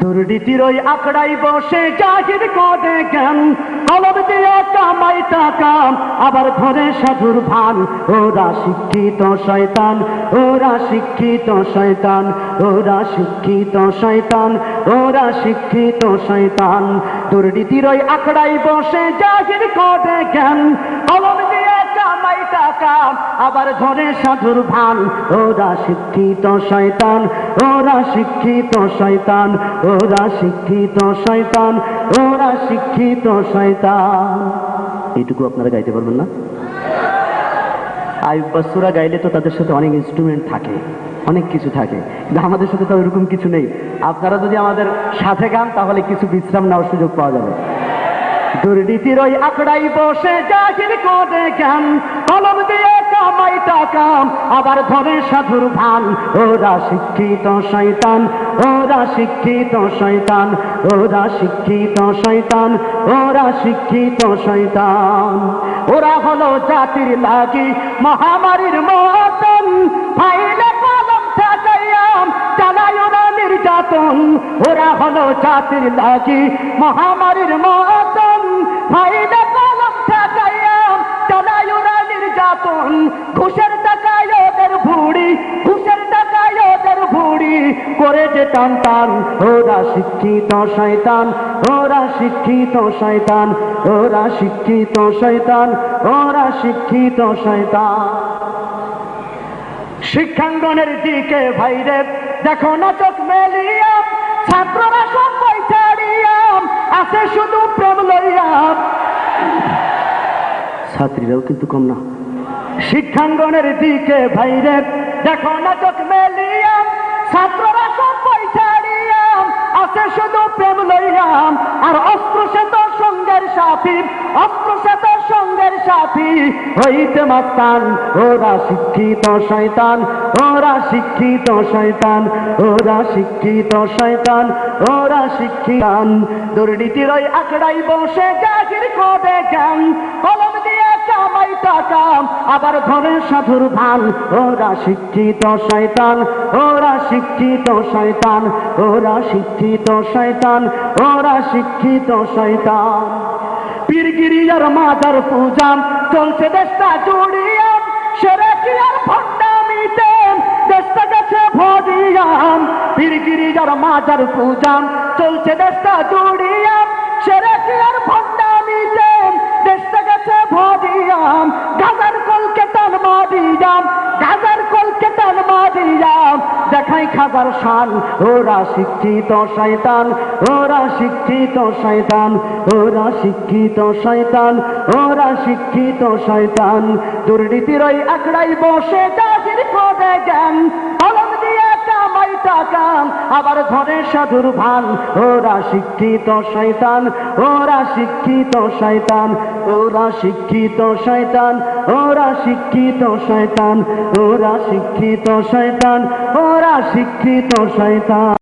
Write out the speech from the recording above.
দুর্নীতির ওই আখড়াই বসে জাহির করে জ্ঞান। কলম দিয়ে কামাই টাকা, আবার ঘরে সাধুর ভান। ওরা শিক্ষিত শয়তান, ওরা শিক্ষিত শয়তান, ওরা শিক্ষিত শয়তান, ওরা শিক্ষিত শয়তান। দুর্নীতির ওই আখড়াই বসে জাহির করে জ্ঞান। কলম টাকা আবার ঘরে সাধুর ভান। ওরা শিক্ষিত শয়তান, ওরা শিক্ষিত শয়তান, ওরা শিক্ষিত শয়তান, ওরা শিক্ষিত শয়তান। এইটুকু আপনারা গাইতে পারবেন না? আইব বাসুরা গাইলে তো তাদের সাথে অনেক ইনস্ট্রুমেন্ট থাকে, অনেক কিছু থাকে, কিন্তু আমাদের সাথে তো ওইরকম কিছু নেই। আপনারা যদি আমাদের সাথে গান, তাহলে কিছু বিশ্রাম নেওয়ার সুযোগ পাওয়া যাবে। দুর্নীতির ওই আখড়াই বসে জাহির করে জ্ঞান কলম দিয়ে কামাই টাকা, আবার ধরে সাধুর ভান। ওরা শিক্ষিত শয়তান, ওরা শিক্ষিত শয়তান, ওরা শিক্ষিত শয়তান, ওরা শিক্ষিত শয়তান। ওরা হলো জাতির লাগি মহামারীর মতন। ফাইলে কলম ঠেকাইয়াম চালায় ওরা নির্যাতন। ওরা হলো জাতির লাগি মহামারীর মতন। যে টান টান ওরা শিক্ষিত শয়তান, ওরা শিক্ষিত শয়তান, ওরা শিক্ষিত শয়তান, ওরা শিক্ষিত শয়তান। শিক্ষাঙ্গনের দিকে ভাইরে, দেখো না চোখ মেলিয়াম ছাত্ররা সব বই ছাড়িয়াম আছে শুধু প্রেম লইয়াম ছাত্রীরাও কিন্তু কম না। শিক্ষাঙ্গনের দিকে ভাইরে, দেখো না চোখ মেলিয়াম ছাত্ররা লইয়াম আর অস্ত্র তোর সঙ্গের সাথী অস্ত্র তোর সঙ্গের সাথী হইতে মাস্তান ওরা শিক্ষিত শয়তান, ওরা শিক্ষিত শয়তান, ওরা শিক্ষিত শয়তান, ওরা শিক্ষিতান। দুর্নীতির ওই আকড়াই বসে জাহির করে জ্ঞান। কলম দিয়ে টাকা আবার ঘরে সাধুর ভান। ওরা শিক্ষিত শয়তান, ওরা শিক্ষিত শয়তান, ওরা শিক্ষিত শয়তান, ওরা শিক্ষিত শয়তান। পীরগিরিয়ার মাজার পূজা চলছে দেশটা জুড়িয়া সেরে কি আর দেশটা গেছে ভরিয়াম। পীরগিরিয়ার মাজার পূজা চলছে দেশটা জুড়িয়া সেরে কি দেখাই খাজার শান। ওরা শিক্ষিত শয়তান, ওরা শিক্ষিত শয়তান, ওরা শিক্ষিত শয়তান, ওরা শিক্ষিত শয়তান। দুর্নীতির ওই আখড়াই বসে দিয়ে কামাই টাকা আবার ঘরে সাধুর ভান। ওরা শিক্ষিত শয়তান, ওরা শিক্ষিত শয়তান, ওরা শিক্ষিত শয়তান, ওরা শিক্ষিত শয়তান, ওরা শিক্ষিত শয়তান, ওরা শিক্ষিত শয়তান।